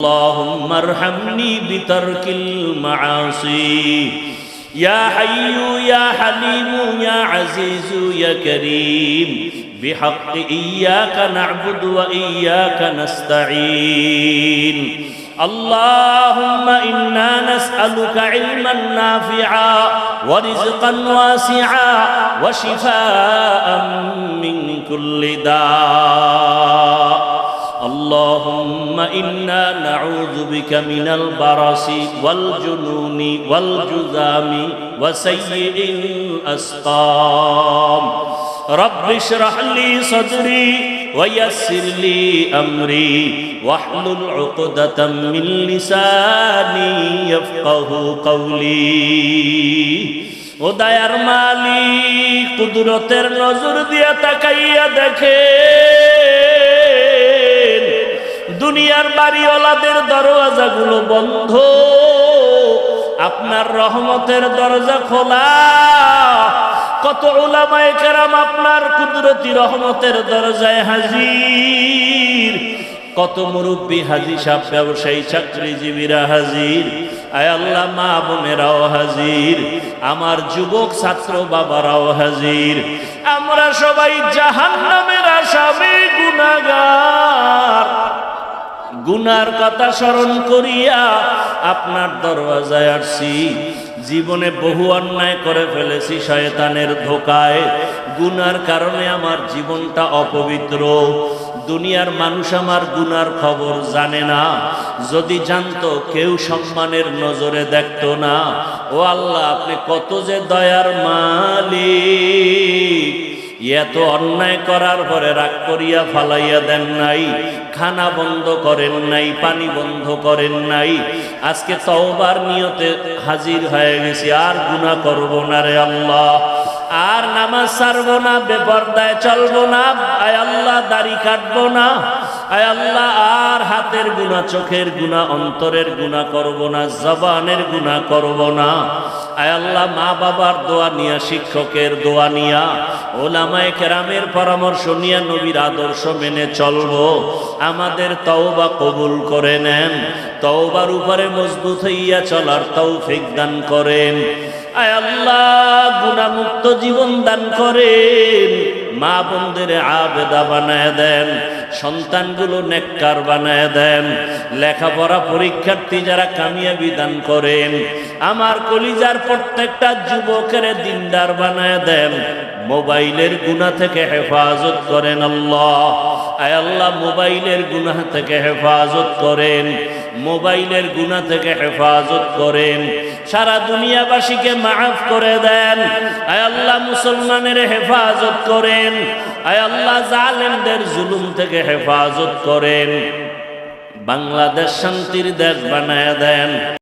اللهم ارحمني بترك المعاصي يا حي يا حليم يا عزيز يا كريم بحق إياك نعبد وإياك نستعين اللهم إنا نسألك علما نافعا ورزقا واسعا وشفاء من كل داء اللهم إنا نعوذ بك من البرص والجنون والجذام وسيء الأسقام رب اشرح لي صدري ويسر لي أمري واحلل عقدة من لساني يفقه قولي ও দায়ার মালিক কুদরতের নজর দিয়া তাকাইয়া দেখেন দুনিয়ার বাড়িওয়ালাদের দরওয়াজাগুলো বন্ধ। আপনার রহমতের দরজা খোলা। কত ওলামায়ে কেরাম আপনার কুদরতি রহমতের দরজায় হাজির। কত মুরব্বী হাজি সাহ ব্যবসায়ী, চাকরিজীবীরা হাজির। আল্লাহ, মা বোনেরাও হাজির। আমার যুবক, ছাত্র বাবারাও হাজির। আমরা সবাই জাহান নামের আসামে গুনাগার গুনার কথা স্মরণ করিয়া আপনার দরওয়াজায় আসছি। জীবনে বহু অন্যায় করে ফেলেছি শয়তানের ধোকায়। গুনার কারণে আমার জীবনটা অপবিত্র। দুনিয়ার মানুষ আমার গুনার খবর জানে না। যদি জানতো, কেউ সম্মানের নজরে দেখতো না। ও আল্লাহ, আপনি কত যে দয়ার মালিক। এত অন্যায় করার পরে রাগ করিয়া ফালাইয়া দেন নাই, খানা বন্ধ করেন নাই, পানি বন্ধ করেন নাই। আজকে তওবার নিয়তে হাজির হয়ে গেছি, আর গুনাহ করব না রে আল্লাহ। আর নামাজ সারবো না, বেপর্দায় চলবো না, আয় আল্লাহ, দাড়ি কাটবো না। আল্লাহ, আর হাতের গুণা চোখের গুণা অন্তরের গুণা করব না, জবানের গুণা করব না। আয় আল্লাহ, মা বাবার দোয়া নিয়া, শিক্ষকের দোয়া নিয়া, ওলামায় কেরামের পরামর্শ নিয়া নবীর আদর্শ মেনে চলবো। আমাদের তওবা কবুল করে নেন, তওবার উপরে মজবুত হইয়া চলার তৌফিক দান করেন। আয় আল্লাহ গুণামুক্ত জীবন দান করেন। মা বোনদের আবেদা বানায় দেন, সন্তানগুলো নেককার বানায় দেন, লেখাপড়া পরীক্ষার্থী যারা কামিয়াবি দান করেন, আমার কলিজার প্রত্যেকটা যুবকের দিনদার বানায় দেন, মোবাইলের গুণা থেকে হেফাজত করেন আল্লাহ। আয় আল্লাহ, মোবাইলের গুণা থেকে হেফাজত করেন। মোবাইলের গুণা থেকে হেফাজত করেন। সারা দুনিয়াবাসীকে মাফ করে দেন। আয় আল্লাহ মুসলমানের হেফাজত করেন। আয় আল্লাহ জালেমদের জুলুম থেকে হেফাজত করেন। বাংলাদেশ শান্তির দেশ বানায় দেন।